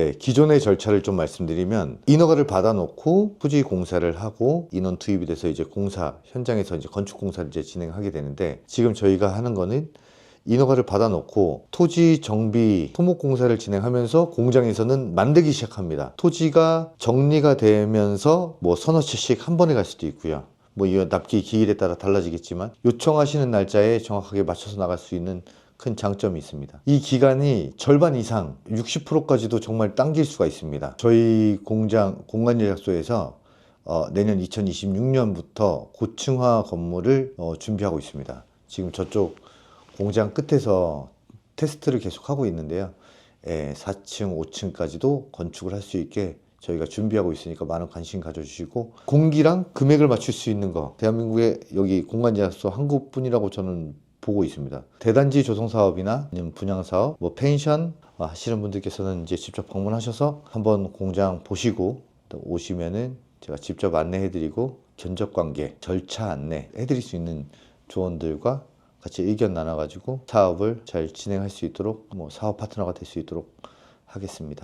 네, 기존의 절차를 좀 말씀드리면 인허가를 받아놓고 토지 공사를 하고 인원 투입이 돼서 이제 공사 현장에서 이제 건축 공사를 이제 진행하게 되는데 지금 저희가 하는 거는 인허가를 받아놓고 토지 정비 토목 공사를 진행하면서 공장에서는 만들기 시작합니다. 토지가 정리가 되면서 뭐 서너 채씩 한 번에 갈 수도 있고요. 뭐 이 납기 기일에 따라 달라지겠지만 요청하시는 날짜에 정확하게 맞춰서 나갈 수 있는 큰 장점이 있습니다. 이 기간이 절반 이상 60%까지도 정말 당길 수가 있습니다. 저희 공장 공간 예약소에서 어, 내년 2026년부터 고층화 건물을 어, 준비하고 있습니다. 지금 저쪽 공장 끝에서 테스트를 계속 하고 있는데요. 예, 4층, 5층까지도 건축을 할 수 있게 저희가 준비하고 있으니까 많은 관심 가져주시고 공기랑 금액을 맞출 수 있는 거 대한민국의 여기 공간제약소 한 곳뿐이라고 저는 보고 있습니다. 대단지 조성 사업이나 분양 사업, 뭐 펜션 어, 하시는 분들께서는 이제 직접 방문하셔서 한번 공장 보시고 또 오시면은 제가 직접 안내해드리고 견적 관계, 절차 안내 해드릴 수 있는 조언들과 같이 의견 나눠가지고 사업을 잘 진행할 수 있도록 뭐 사업 파트너가 될 수 있도록 하겠습니다.